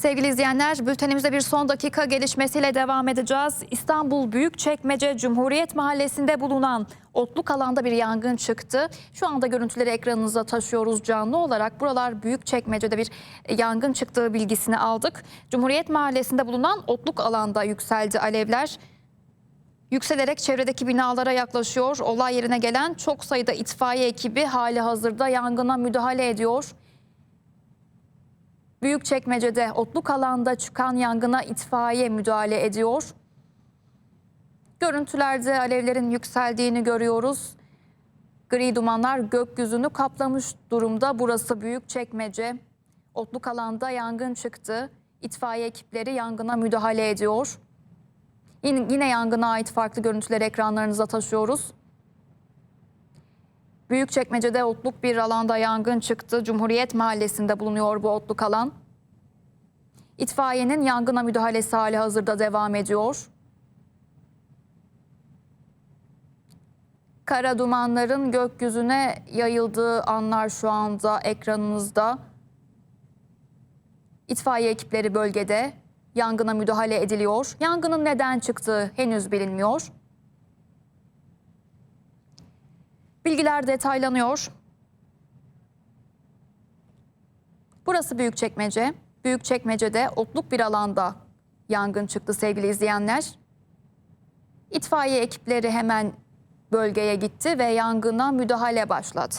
Sevgili izleyenler, bültenimize bir son dakika gelişmesiyle devam edeceğiz. İstanbul Büyükçekmece Cumhuriyet Mahallesi'nde bulunan otluk alanda bir yangın çıktı. Şu anda görüntüleri ekranınıza taşıyoruz canlı olarak. Buralar Büyükçekmece'de bir yangın çıktığı bilgisini aldık. Cumhuriyet Mahallesi'nde bulunan otluk alanda yükseldi alevler. Yükselerek çevredeki binalara yaklaşıyor. Olay yerine gelen çok sayıda itfaiye ekibi hali hazırda yangına müdahale ediyor. Büyükçekmece'de otluk alanda çıkan yangına itfaiye müdahale ediyor. Görüntülerde alevlerin yükseldiğini görüyoruz. Gri dumanlar gökyüzünü kaplamış durumda. Burası Büyükçekmece. Otluk alanda yangın çıktı. İtfaiye ekipleri yangına müdahale ediyor. Yine, yangına ait farklı görüntüleri ekranlarınıza taşıyoruz. Büyükçekmece'de otluk bir alanda yangın çıktı. Cumhuriyet Mahallesi'nde bulunuyor bu otluk alan. İtfaiyenin yangına müdahalesi hali hazırda devam ediyor. Kara dumanların gökyüzüne yayıldığı anlar şu anda ekranınızda. İtfaiye ekipleri bölgede yangına müdahale ediliyor. Yangının neden çıktığı henüz bilinmiyor. Bilgiler detaylanıyor. Burası Büyükçekmece. Büyükçekmece'de otluk bir alanda yangın çıktı sevgili izleyenler. İtfaiye ekipleri hemen bölgeye gitti ve yangına müdahale başladı.